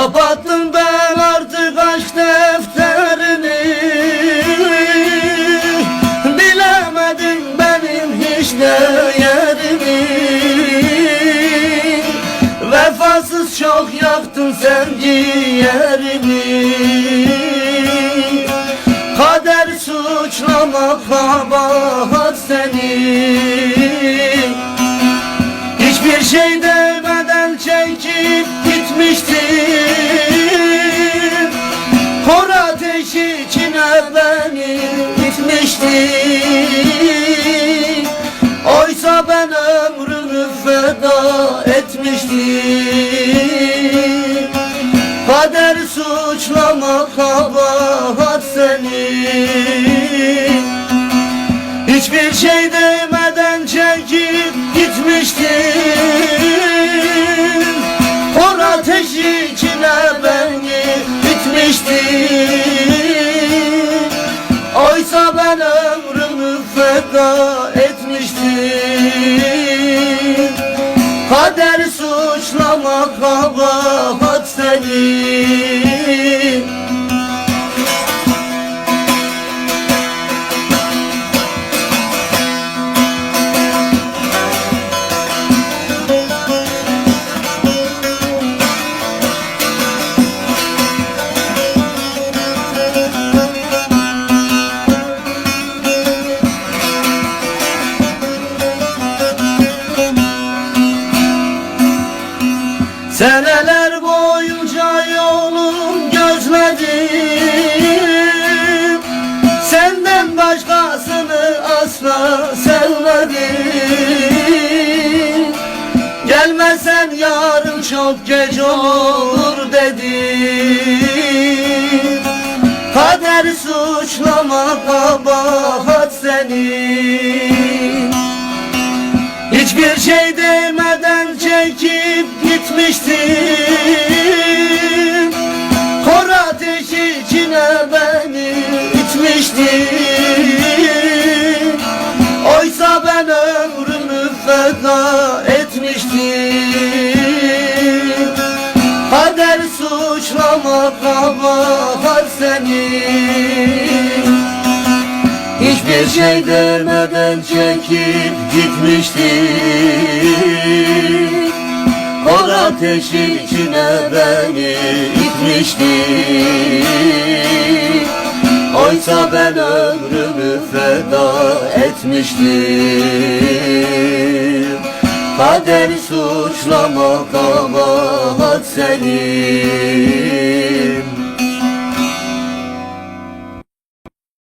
Kapattım ben artık aşk defterini. Bilemedim benim hiç değerimi Vefasız çok yaktın sen ciğerimi Kader suçlama kabahat senin Hiçbir şey demeden çekip gitmiştin Ateşi içine beni itmiştin Oysa ben ömrümü feda etmiştim. Kader suçlama kabahat senin Hiçbir şey demeden çekip gitmiştin kabahat senin Seneler boyunca yolum gözledim. Senden başkasını asla sevmedim. Gelmesen yarın çok geç olur dedim. Kader suçlama kabahat senin. Hiçbir şey demeden çekip gitmiştin Kor ateşi içine beni itmiştin Oysa ben ömrümü feda etmiştim. Kader suçlama kabahat senin. Hiçbir şey demeden çekip gitmiştin Kor ateşi içine beni itmiştin Oysa ben ömrümü feda etmiştim. Kader suçlama kabahat senin